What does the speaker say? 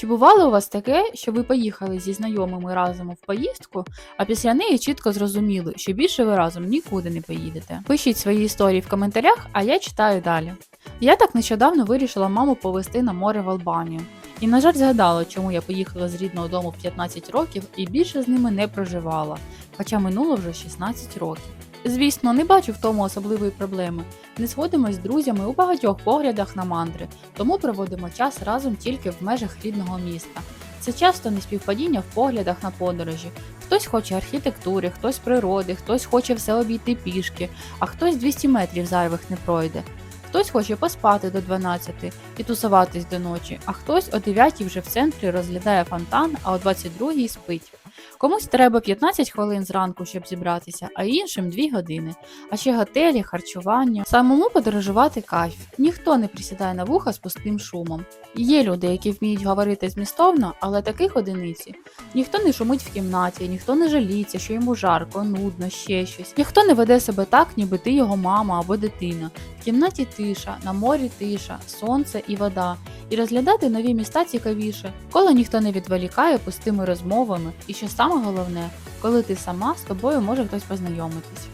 Чи бувало у вас таке, що ви поїхали зі знайомими разом в поїздку, а після неї чітко зрозуміли, що більше ви разом нікуди не поїдете? Пишіть свої історії в коментарях, а я читаю далі. Я так нещодавно вирішила маму повезти на море в Албанію. І, на жаль, згадала, чому я поїхала з рідного дому в 15 років і більше з ними не проживала, хоча минуло вже 16 років. Звісно, не бачу в тому особливої проблеми. Не сходимось з друзями у багатьох поглядах на мандри, тому проводимо час разом тільки в межах рідного міста. Це часто не співпадіння в поглядах на подорожі. Хтось хоче архітектури, хтось природи, хтось хоче все обійти пішки, а хтось 200 метрів зайвих не пройде. Хтось хоче поспати до 12 і тусуватись до ночі, а хтось о 9 вже в центрі розглядає фонтан, а о 22 спить. Комусь треба 15 хвилин зранку, щоб зібратися, а іншим 2 години. А ще готелі, харчування. Самому подорожувати кайф. Ніхто не присідає на вуха з пустим шумом. Є люди, які вміють говорити змістовно, але таких одиниці. Ніхто не шумить в кімнаті, ніхто не жаліться, що йому жарко, нудно, ще щось. Ніхто не веде себе так, ніби ти його мама або дитина. В кімнаті тиша, на морі тиша, сонце і вода. І розглядати нові міста цікавіше, коли ніхто не відволікає пустими розмовами, і що саме головне, коли ти сама з тобою може хтось познайомитись.